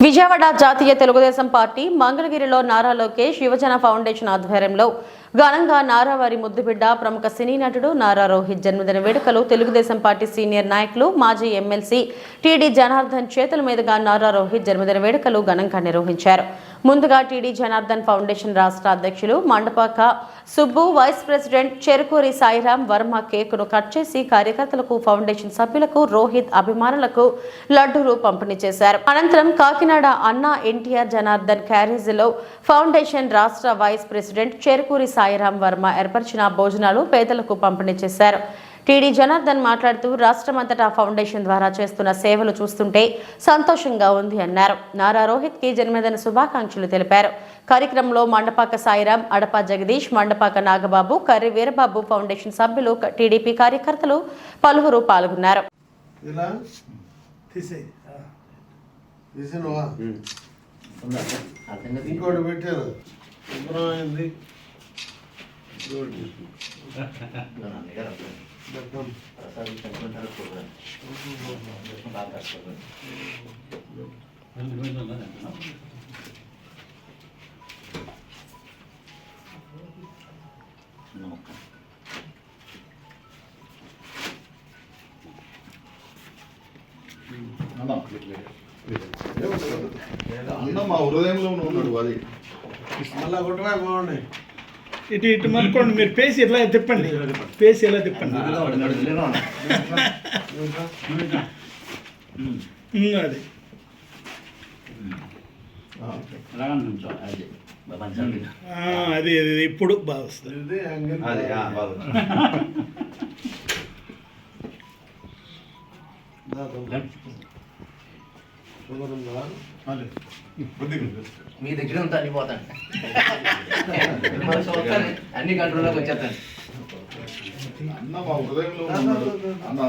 విజయవాడ జాతీయ తెలుగుదేశం పార్టీ మంగళగిరిలో నారా లోకేష్ యువజన ఫౌండేషన్ ఆధ్వర్యంలో ఘనంగా నారావారి ముద్దుబిడ్డ ప్రముఖ సినీ నటుడు నారా రోహిత్ జన్మదిన వేడుకలు తెలుగుదేశం పార్టీ సీనియర్ నాయకులు మాజీ ఎమ్మెల్సీ టీడీ జనార్దన్ చేతుల మీదుగా నారా రోహిత్ జన్మదిన వేడుకలు ఘనంగా నిర్వహించారు. ముందుగా టీడీ జనార్దన్ ఫౌండేషన్ రాష్ట్ర అధ్యక్షులు మండపాక సుబ్బు వైస్ ప్రెసిడెంట్ చెరుకూరి సాయిరాం వర్మ కేకును కట్ చేసి కార్యకర్తలకు ఫౌండేషన్ సభ్యులకు రోహిత్ అభిమానులకు లడ్డూలు పంపిణీ చేశారు. అనంతరం కాకినాడ అన్నా ఎన్టీఆర్ జనార్దన్ క్యారేజీలో ఫౌండేషన్ రాష్ట్ర వైస్ ప్రెసిడెంట్ చెరుకూరి సాయిరాం వర్మ ఏర్పరిచిన భోజనాలు పేదలకు పంపిణీ చేశారు. టీడీ జనార్దన్ మాట్లాడుతూ రాష్ట్రమంతటా ఫౌండేషన్ ద్వారా చేస్తున్న సేవలు చూస్తుంటే సంతోషంగా ఉంది అన్నారు. నారా రోహిత్కి జన్మదిన శుభాకాంక్షలు తెలిపారు. కార్యక్రమంలో మండపాక సాయిరాం అడప జగదీష్ మండపాక నాగబాబు కర్రి వీరబాబు ఫౌండేషన్ సభ్యులు టీడీపీ కార్యకర్తలు పలువురు పాల్గొన్నారు. ఇలా తీసేయి. తీసినవా ఇంకోటి పెట్టారు. శుభ్రమైంది అన్న మా హృదయంలో ఉన్నాడు అది. మళ్ళా కొట్టగా బాగున్నాయి ఇటు ఇటు మనుకోండి మీరు పేసి ఇలా తిప్పండి. పేసి ఇలా తిప్పండి. అది. ఆ, అది. అది ఇప్పుడు బాగా వస్తుంది. ఇది మీ దగ్గర ఉంటే అన్ని పోతాను అన్ని కంట్రోల్లోకి వచ్చేస్తాను. అన్న మా హృదయంలో అన్న